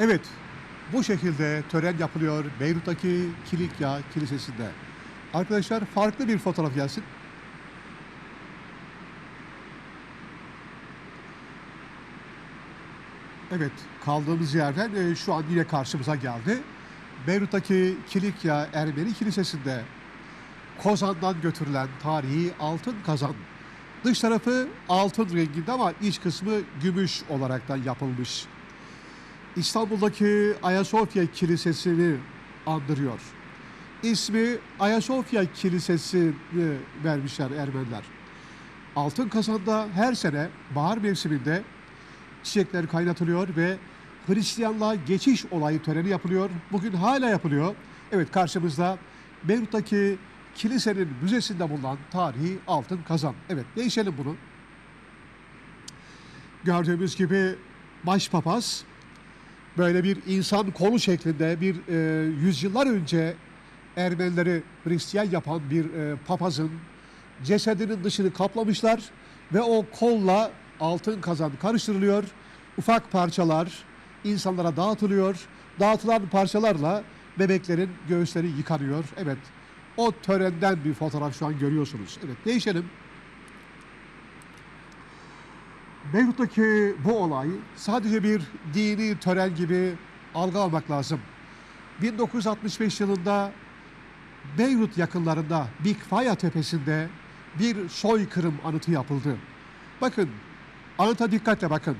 Evet, bu şekilde tören yapılıyor Beyrut'taki Kilikya Kilisesi'nde. Arkadaşlar farklı bir fotoğraf gelsin. Evet, kaldığımız yerden e, şu an yine karşımıza geldi. Beyrut'taki Kilikya Ermeni Kilisesi'nde Kozan'dan götürülen tarihi altın kazan. Dış tarafı altın renginde ama iç kısmı gümüş olaraktan yapılmış. İstanbul'daki Ayasofya Kilisesi'ni andırıyor. İsmi Ayasofya Kilisesi'ni vermişler Ermeniler. Altın kazanda her sene bahar mevsiminde çiçekler kaynatılıyor ve Hristiyanlığa geçiş olayı töreni yapılıyor. Bugün hala yapılıyor. Evet karşımızda Beyrut'taki kilisenin müzesinde bulunan tarihi altın kazan. Evet değişelim bunu. Gördüğümüz gibi başpapaz böyle bir insan kolu şeklinde bir e, yüzyıllar önce Ermenileri Hristiyan yapan bir e, papazın cesedinin dışını kaplamışlar ve o kolla altın kazan karıştırılıyor. Ufak parçalar insanlara dağıtılıyor. Dağıtılan parçalarla bebeklerin göğüsleri yıkanıyor. Evet o törenden bir fotoğraf şu an görüyorsunuz. Evet değişelim. Beyrut'taki bu olay sadece bir dini tören gibi algılamak lazım. 1965 yılında Beyrut yakınlarında Bikfaya tepesinde bir soykırım anıtı yapıldı. Bakın, anıta dikkatle bakın.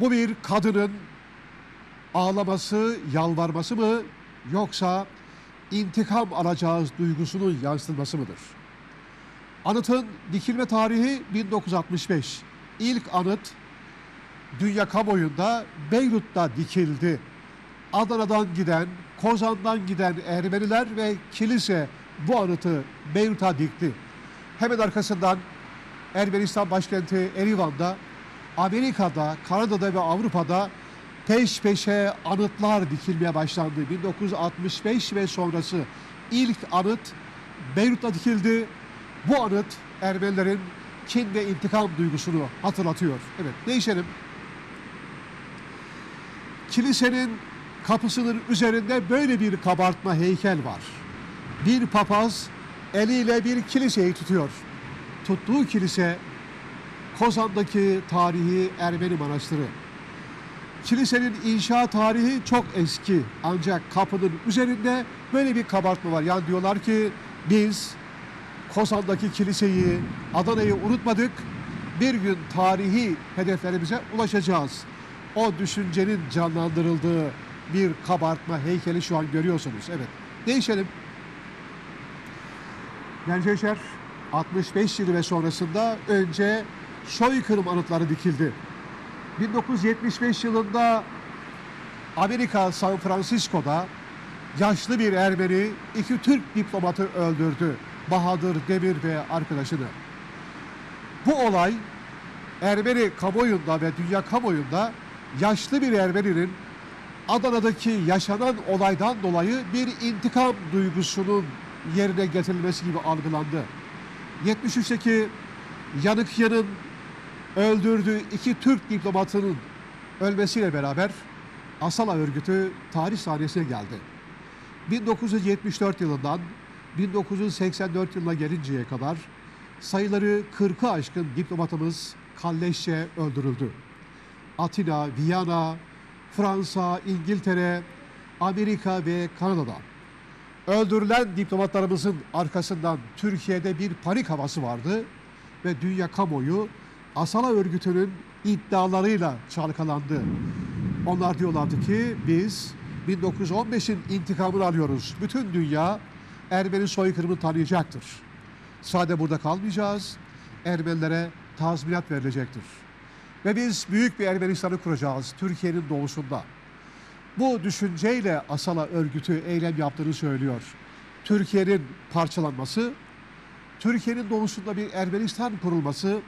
Bu bir kadının ağlaması, yalvarması mı yoksa intikam alacağız duygusunun yansıtılması mıdır? Anıtın dikilme tarihi 1965. İlk anıt dünya kamuoyunda Beyrut'ta dikildi. Adana'dan giden, Kozan'dan giden Ermeniler ve kilise bu anıtı Beyrut'a dikti. Hemen arkasından Ermenistan başkenti Erivan'da, Amerika'da, Kanada'da ve Avrupa'da peş peşe anıtlar dikilmeye başlandı. 1965 ve sonrası ilk anıt Beyrut'ta dikildi. Bu anıt Ermenilerin kin ve intikam duygusunu hatırlatıyor. Evet değişelim. Kilisenin kapısının üzerinde böyle bir kabartma heykel var. Bir papaz eliyle bir kiliseyi tutuyor. Tuttuğu kilise Kozan'daki tarihi Ermeni manastırı. Kilisenin inşa tarihi çok eski ancak kapının üzerinde böyle bir kabartma var. Yani diyorlar ki biz Kozan'daki kiliseyi, Adana'yı unutmadık. Bir gün tarihi hedeflerimize ulaşacağız. O düşüncenin canlandırıldığı bir kabartma heykeli şu an görüyorsunuz. Evet. Değişelim. Genceşer 65 yılı ve sonrasında önce soykırım anıtları dikildi. 1975 yılında Amerika San Francisco'da yaşlı bir Ermeni iki Türk diplomatı öldürdü. Bahadır Demir ve arkadaşını. Bu olay Ermeni kamuoyunda ve dünya kamuoyunda yaşlı bir Ermeninin Adana'daki yaşanan olaydan dolayı bir intikam duygusunun yerine getirilmesi gibi algılandı. 73'teki Yanıkya'nın öldürdüğü iki Türk diplomatının ölmesiyle beraber Asala örgütü tarih sahnesine geldi. 1974 yılından 1984 yılına gelinceye kadar sayıları 40'ı aşkın diplomatımız kalleşçe öldürüldü. Atina, Viyana, Fransa, İngiltere, Amerika ve Kanada'da. Öldürülen diplomatlarımızın arkasından Türkiye'de bir panik havası vardı ve dünya kamuoyu Asala örgütünün iddialarıyla çalkalandı. Onlar diyorlardı ki biz 1915'in intikamını alıyoruz. Bütün dünya Ermeni soykırımını tanıyacaktır. Sade burada kalmayacağız. Ermenilere tazminat verilecektir. Ve biz büyük bir Ermenistan'ı kuracağız Türkiye'nin doğusunda. Bu düşünceyle Asala örgütü eylem yaptığını söylüyor. Türkiye'nin parçalanması, Türkiye'nin doğusunda bir Ermenistan kurulması,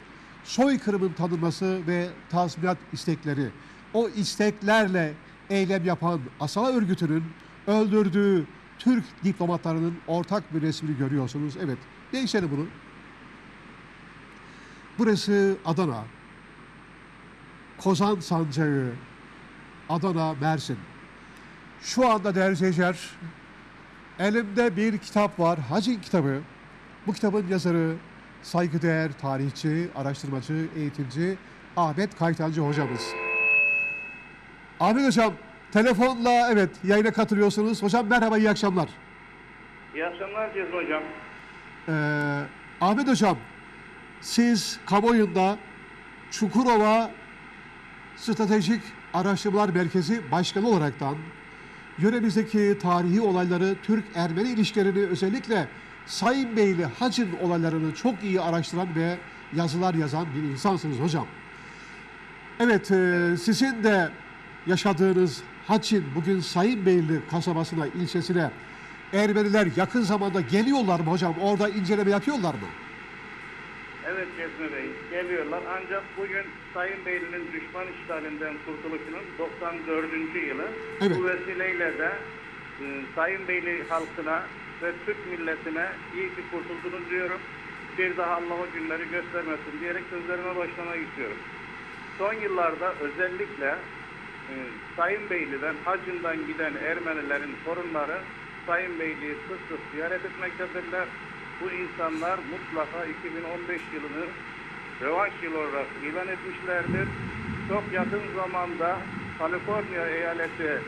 soykırımın tanınması ve tazminat istekleri. O isteklerle eylem yapan Asala örgütünün öldürdüğü Türk diplomatlarının ortak bir resmini görüyorsunuz. Evet, değişelim bunu. Burası Adana. Kozan Sancağı, Adana, Mersin. Şu anda değerli seyirciler, elimde bir kitap var, Hacin kitabı. Bu kitabın yazarı saygıdeğer tarihçi, araştırmacı, eğitimci Ahmet Kaytancı hocamız. Ahmet hocam, telefonla evet yayına katılıyorsunuz. Hocam merhaba, iyi akşamlar. İyi akşamlar Cezmi Hocam. Ee, Ahmet hocam, siz kamuoyunda Çukurova Stratejik Araştırmalar Merkezi Başkanı olaraktan yöremizdeki tarihi olayları, Türk-Ermeni ilişkilerini özellikle Sayın Beyli Hacın olaylarını çok iyi araştıran ve yazılar yazan bir insansınız hocam. Evet, e, sizin de yaşadığınız Haçin bugün Sayın Beyli kasabasına, ilçesine Ermeniler yakın zamanda geliyorlar mı hocam? Orada inceleme yapıyorlar mı? Evet Cezmi Bey, geliyorlar. Ancak bugün Sayın Beyli'nin düşman işgalinden kurtuluşunun 94. yılı. Evet. Bu vesileyle de e, Sayın Beyli halkına ve Türk milletine iyi ki kurtuldunuz diyorum. Bir daha Allah o günleri göstermesin diyerek sözlerime başlamak istiyorum. Son yıllarda özellikle Sayın Beyli'den, hacından giden Ermenilerin torunları Sayın Beyliği sık sık ziyaret etmektedirler. Bu insanlar mutlaka 2015 yılını revanş yılı olarak ilan etmişlerdir. Çok yakın zamanda Kaliforniya eyaleti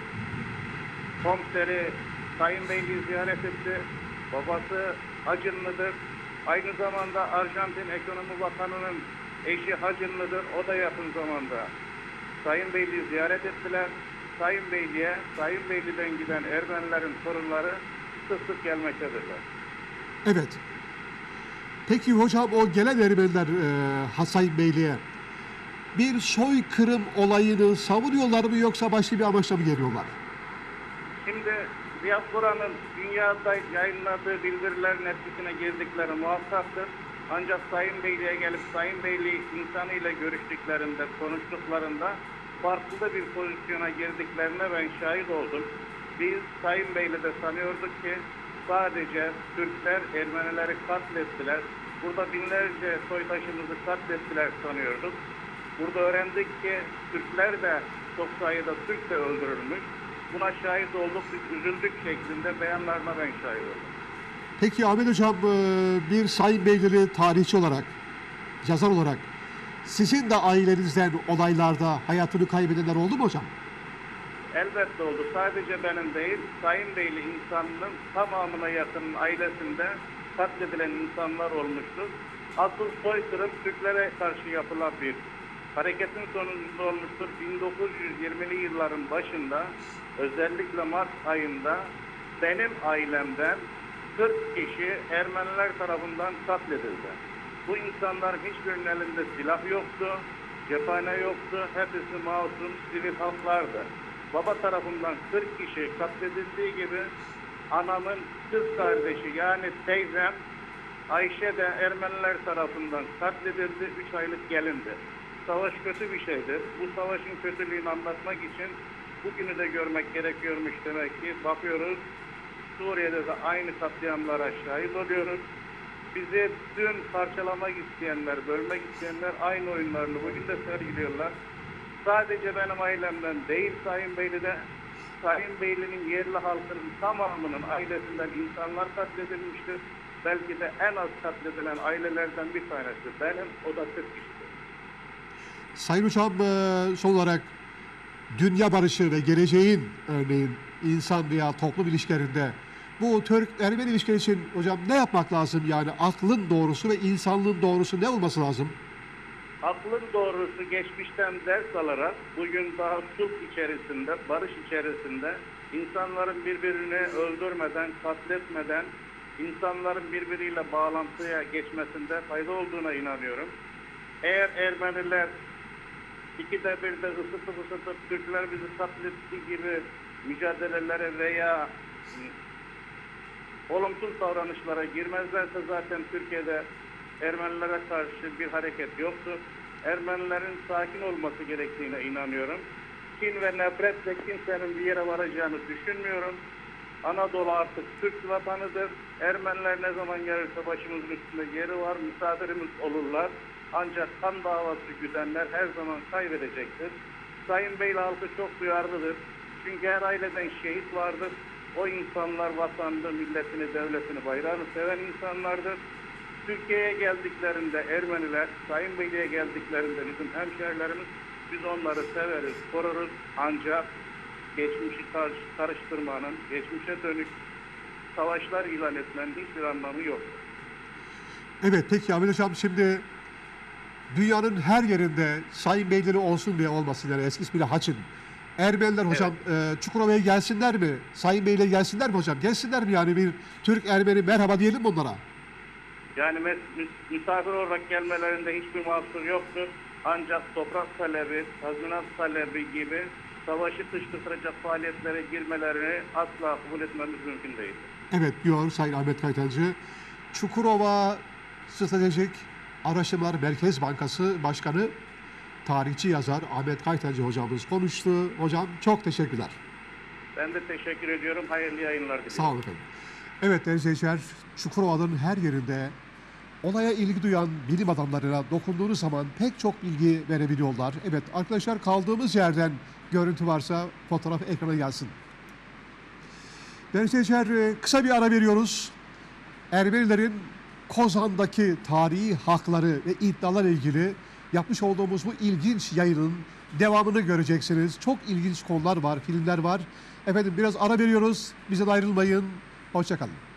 komiseri Sayın Beyliği ziyaret etti. Babası Hacınlıdır. Aynı zamanda Arjantin Ekonomi Bakanı'nın eşi Hacınlıdır. O da yakın zamanda Sayın Beyliği ziyaret ettiler. Sayın Beyliğe, Sayın Beyli'den giden Ermenilerin torunları sık sık gelmektedirler. Evet. Peki hocam o gelen Ermeniler e, Hasan Beyli'ye bir soykırım olayını savunuyorlar mı yoksa başka bir amaçla mı geliyorlar? Şimdi diasporanın dünyada yayınladığı bildirilerin etkisine girdikleri muhakkaktır. Ancak Sayın Beyliğe gelip Sayın Beyliği insanıyla görüştüklerinde, konuştuklarında farklı bir pozisyona girdiklerine ben şahit oldum. Biz Sayın Bey'le de sanıyorduk ki sadece Türkler Ermenileri katlettiler. Burada binlerce soytaşımızı katlettiler sanıyorduk. Burada öğrendik ki Türkler de çok sayıda Türk de öldürülmüş. Buna şahit olduk, biz üzüldük şeklinde beyanlarına ben şahit oldum. Peki Ahmet Hocam e, bir Sayın Beyleri tarihçi olarak, yazar olarak sizin de ailenizden olaylarda hayatını kaybedenler oldu mu hocam? Elbette oldu. Sadece benim değil, Sayın Beyli insanının tamamına yakın ailesinde katledilen insanlar olmuştur. Asıl soykırım Türklere karşı yapılan bir hareketin sonucunda olmuştur. 1920'li yılların başında özellikle Mart ayında benim ailemden 40 kişi Ermeniler tarafından katledildi. Bu insanların hiçbirinin elinde silah yoktu, cephane yoktu, hepsi masum sivil halklardı. Baba tarafından 40 kişi katledildiği gibi anamın kız kardeşi yani teyzem Ayşe de Ermeniler tarafından katledildi, 3 aylık gelindi. Savaş kötü bir şeydir. Bu savaşın kötülüğünü anlatmak için bugünü de görmek gerekiyormuş demek ki. Bakıyoruz Suriye'de de aynı katliamlara şahit oluyoruz. Bizi dün parçalamak isteyenler, bölmek isteyenler aynı oyunlarını bugün de sergiliyorlar. Sadece benim ailemden değil Sayın Beyli'de, Sayın Beyli'nin yerli halkının tamamının ailesinden insanlar katledilmiştir. Belki de en az katledilen ailelerden bir tanesi benim, o da 40 kişidir. Sayın Hocam e, son olarak dünya barışı ve geleceğin örneğin insan veya toplum ilişkilerinde bu Türk-Ermeni ilişkileri için hocam ne yapmak lazım yani aklın doğrusu ve insanlığın doğrusu ne olması lazım? Aklın doğrusu geçmişten ders alarak bugün daha sulh içerisinde, barış içerisinde insanların birbirini öldürmeden, katletmeden, insanların birbiriyle bağlantıya geçmesinde fayda olduğuna inanıyorum. Eğer Ermeniler ikide bir de ısıtıp ısıtıp Türkler bizi katletti gibi mücadelelere veya olumsuz davranışlara girmezlerse zaten Türkiye'de Ermenilere karşı bir hareket yoktur. Ermenilerin sakin olması gerektiğine inanıyorum. Kin ve nefretle kimsenin bir yere varacağını düşünmüyorum. Anadolu artık Türk vatanıdır. Ermeniler ne zaman gelirse başımızın üstünde yeri var, misafirimiz olurlar. Ancak kan davası güdenler her zaman kaybedecektir. Sayın Beyli halkı çok duyarlıdır. Çünkü her aileden şehit vardır. O insanlar vatanını, milletini, devletini, bayrağını seven insanlardır. Türkiye'ye geldiklerinde Ermeniler, Sayın Beyli'ye geldiklerinde bizim hemşehrilerimiz, biz onları severiz, koruruz. Ancak geçmişi kar- karıştırmanın, geçmişe dönük savaşlar ilan etmenin hiçbir anlamı yok. Evet peki Ahmet Hocam şimdi dünyanın her yerinde Sayın Beyleri olsun diye olmasın yani eski ismiyle Haçın. Ermeniler hocam e, Çukurova'ya gelsinler mi? Sayın Bey'le gelsinler mi hocam? Gelsinler mi yani bir Türk Ermeni merhaba diyelim mi onlara? Yani misafir olarak gelmelerinde hiçbir mahsur yoktur. Ancak toprak talebi, tazminat talebi gibi savaşı dışlatacak faaliyetlere girmelerini asla kabul etmemiz mümkün değil. Evet diyor Sayın Ahmet Kaytancı. Çukurova Stratejik Araştırmalar Merkez Bankası Başkanı tarihçi yazar Ahmet Kaytancı hocamız konuştu. Hocam çok teşekkürler. Ben de teşekkür ediyorum. Hayırlı yayınlar diliyorum. Sağ olun efendim. Evet değerli izleyiciler, Çukurova'nın her yerinde olaya ilgi duyan bilim adamlarına dokunduğunuz zaman pek çok bilgi verebiliyorlar. Evet arkadaşlar kaldığımız yerden görüntü varsa fotoğraf ekrana gelsin. Değerli izleyiciler e, kısa bir ara veriyoruz. Ermenilerin Kozan'daki tarihi hakları ve iddialarla ilgili yapmış olduğumuz bu ilginç yayının devamını göreceksiniz. Çok ilginç konular var, filmler var. Efendim biraz ara veriyoruz. Bizden ayrılmayın. Hoşçakalın.